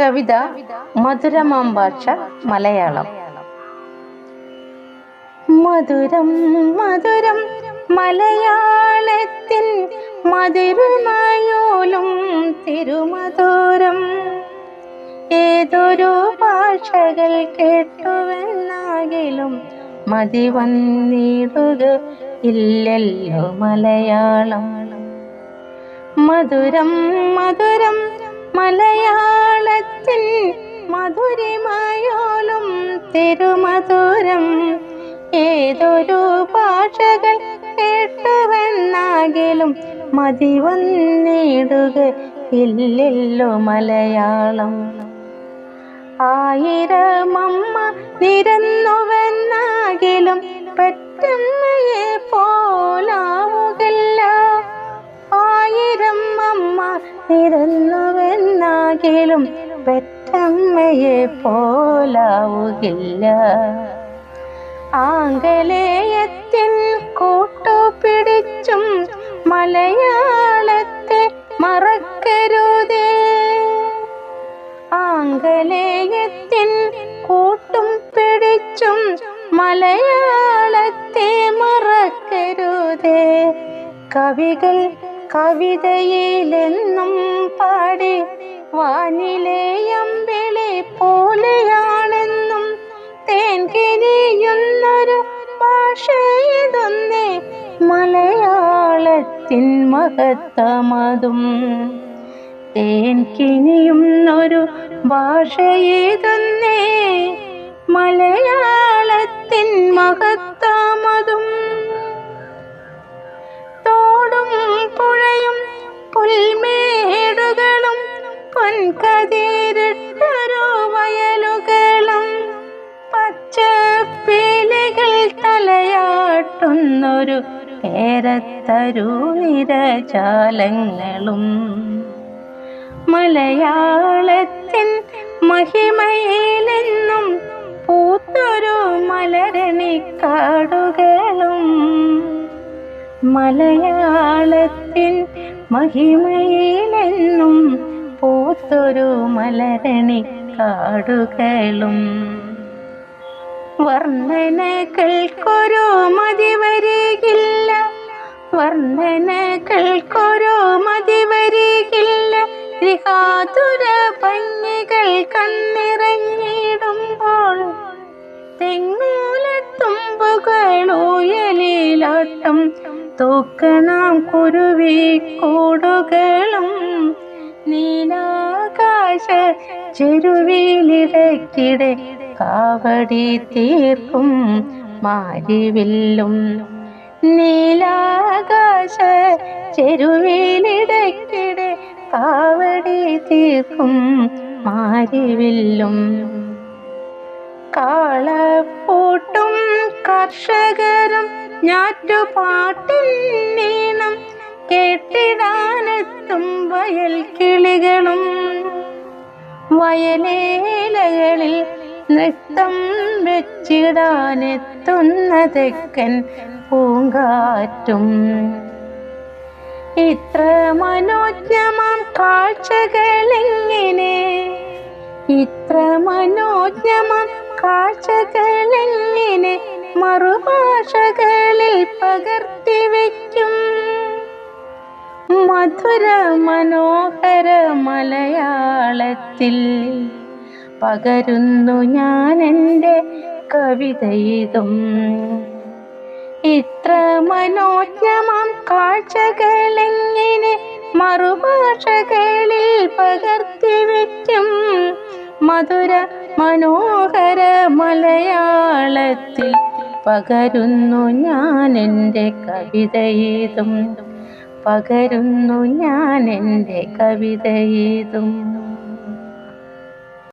കവിത മധുരമാമ്പാക്ഷ മലയാളം. മധുരം മധുരം മലയാളത്തിൻ മധുരമായോലും തിരുമധുരം. ഏതൊരു ഭാഷകൾ കേട്ടുവെന്നാകിലും മതി വന്നിടുക ഇല്ലല്ലോ മലയാളം. മധുരം മധുരം മലയാളത്തിൻ മധുരിമയോലും തിരുമധുരം ഏതൊരു ഭാഷകൾ കേട്ടുവെന്നാകിലും മതി വന്നിടുക ഇല്ലല്ലോ മലയാളം. ആയിരമമ്മ നിരന്നുവെന്നാകിലും പെറ്റമ്മയെ പോലാവുകല്ല ആയിരം അമ്മ നിരന്നുവെന്നാകിലും പെറ്റമ്മയെ പോലാവുകില്ല. ആംഗലേയത്തിൻ കൂട്ടുപിടിച്ചും മലയാളത്തെ മറക്കരുതേ. ആംഗലേയത്തിൽ കൂട്ടും പിടിച്ചും മലയാളത്തെ മറക്കരുതേ. കവികൾ കവിതയിലെന്നും പാടി വാനിലെ അമ്പിളി പോലെയാണെന്നും തേൻ കിരിയുന്നൊരു ഭാഷയിതൊന്നേ മലയാളത്തിൻ മഹത്തമതും തേൻ കിനിയുന്നൊരു ഭാഷയിതൊന്നേ മലയാളത്തിൻ മഹത്തമതും പൊൻകതിരിട്ടൊരു വയലുകളും പച്ചപ്പേലികൾ തലയാട്ടുന്നൊരു കേരത്തരുനിരജാലങ്ങളും മലയാളത്തിൻ മഹിമയിലെന്നും പൂത്തൊരു മലരണിക്കാടുകളും മലയാളത്തിൻ മഹിമയിലെന്നും പൂത്തൊരു മലരണിക്കാടുകളും വർണനകൾക്കൊരു മതി വരികില്ല വർണനകൾക്കൊരു മതി വരികില്ല ത്രികാതുര പഞ്ഞികൾ കണ്ണിറങ്ങിടുമ്പോൾ തെങ്ങൂലത്തുമ്പുകളുയലിലാട്ടം തൂക്കണം കുരുവി കൂടുകളും. നീലാകാശ ചെരുവിലിടക്കിടെ കാവടി തീർക്കും മാരിവില്ലും. നീലാകാശ ചെരുവിലിടക്കിടെ കാവടി തീർക്കും മാരിവില്ലും. കാളപ്പൂട്ടും കർഷകരും ഞാറ്റുപാട്ടിൽ നീണം കേട്ടിടാനെത്തും വയൽ കിളികളും വയലേലകളിൽ നൃത്തം വെച്ചിടാനെത്തുന്ന തെക്കൻ പൂങ്കാറ്റും. ഇത്ര മനോജ്ഞമാം കാഴ്ചകളെങ്ങനെ ഇത്ര മനോജ്ഞമാം കാഴ്ചകളെങ്ങനെ മറുഭാഷകളിൽ പകർത്തി വയ്ക്കും. മധുര മനോഹര മലയാളത്തിൽ പകരുന്നു ഞാൻ എന്റെ കവിതയിതും. ഇത്ര മനോജ്ഞമം കാഴ്ചകളെങ്ങനെ മറുഭാഷകളിൽ പകർത്തി വയ്ക്കും മധുര മനോഹര മലയാളത്തിൽ പകരുന്നു ഞാൻ എന്റെ കവിതയിതും. പകരുന്നു ഞാൻ എന്റെ കവിതയിതും